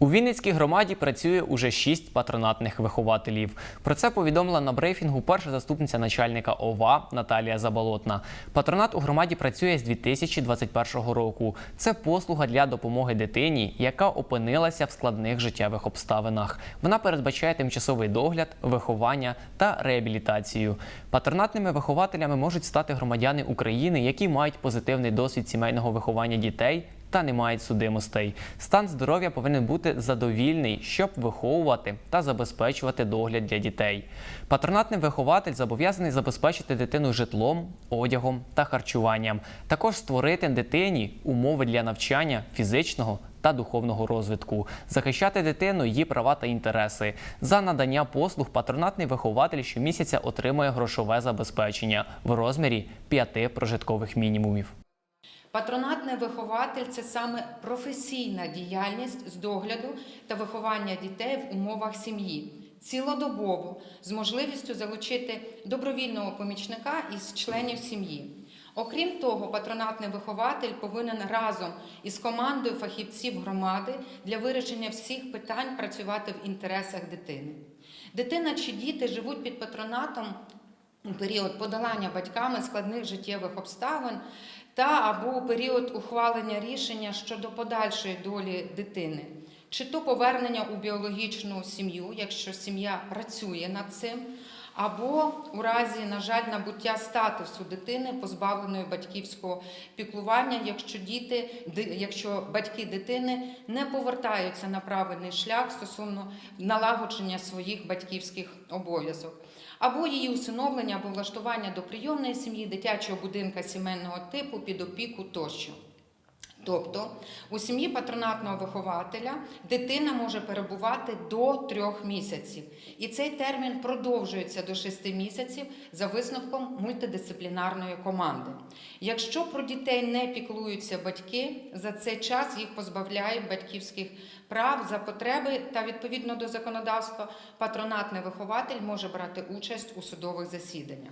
У Вінницькій громаді працює уже шість патронатних вихователів. Про це повідомила на брифінгу перша заступниця начальника ОВА Наталія Заболотна. Патронат у громаді працює з 2021 року. Це послуга для допомоги дитині, яка опинилася в складних життєвих обставинах. Вона передбачає тимчасовий догляд, виховання та реабілітацію. Патронатними вихователями можуть стати громадяни України, які мають позитивний досвід сімейного виховання дітей та не мають судимостей. Стан здоров'я повинен бути задовільний, щоб виховувати та забезпечувати догляд для дітей. Патронатний вихователь зобов'язаний забезпечити дитину житлом, одягом та харчуванням, також створити дитині умови для навчання фізичного. Та духовного розвитку, захищати дитину, її права та інтереси. За надання послуг патронатний вихователь щомісяця отримує грошове забезпечення в розмірі п'яти прожиткових мінімумів. Патронатний вихователь це саме професійна діяльність з догляду та виховання дітей в умовах сім'ї. Цілодобово з можливістю залучити добровільного помічника із членів сім'ї. Окрім того, патронатний вихователь повинен разом із командою фахівців громади для вирішення всіх питань працювати в інтересах дитини. Дитина чи діти живуть під патронатом у період подолання батьками складних життєвих обставин та або період ухвалення рішення щодо подальшої долі дитини, чи то повернення у біологічну сім'ю, якщо сім'я працює над цим, або у разі, на жаль, набуття статусу дитини, позбавленої батьківського піклування, якщо діти, якщо батьки дитини не повертаються на правильний шлях стосовно налагодження своїх батьківських обов'язок, або її усиновлення або влаштування до прийомної сім'ї, дитячого будинка сімейного типу під опіку тощо. Тобто у сім'ї патронатного вихователя дитина може перебувати до трьох місяців, і цей термін продовжується до шести місяців за висновком мультидисциплінарної команди. Якщо про дітей не піклуються батьки, за цей час їх позбавляють батьківських прав за потреби та відповідно до законодавства патронатний вихователь може брати участь у судових засіданнях.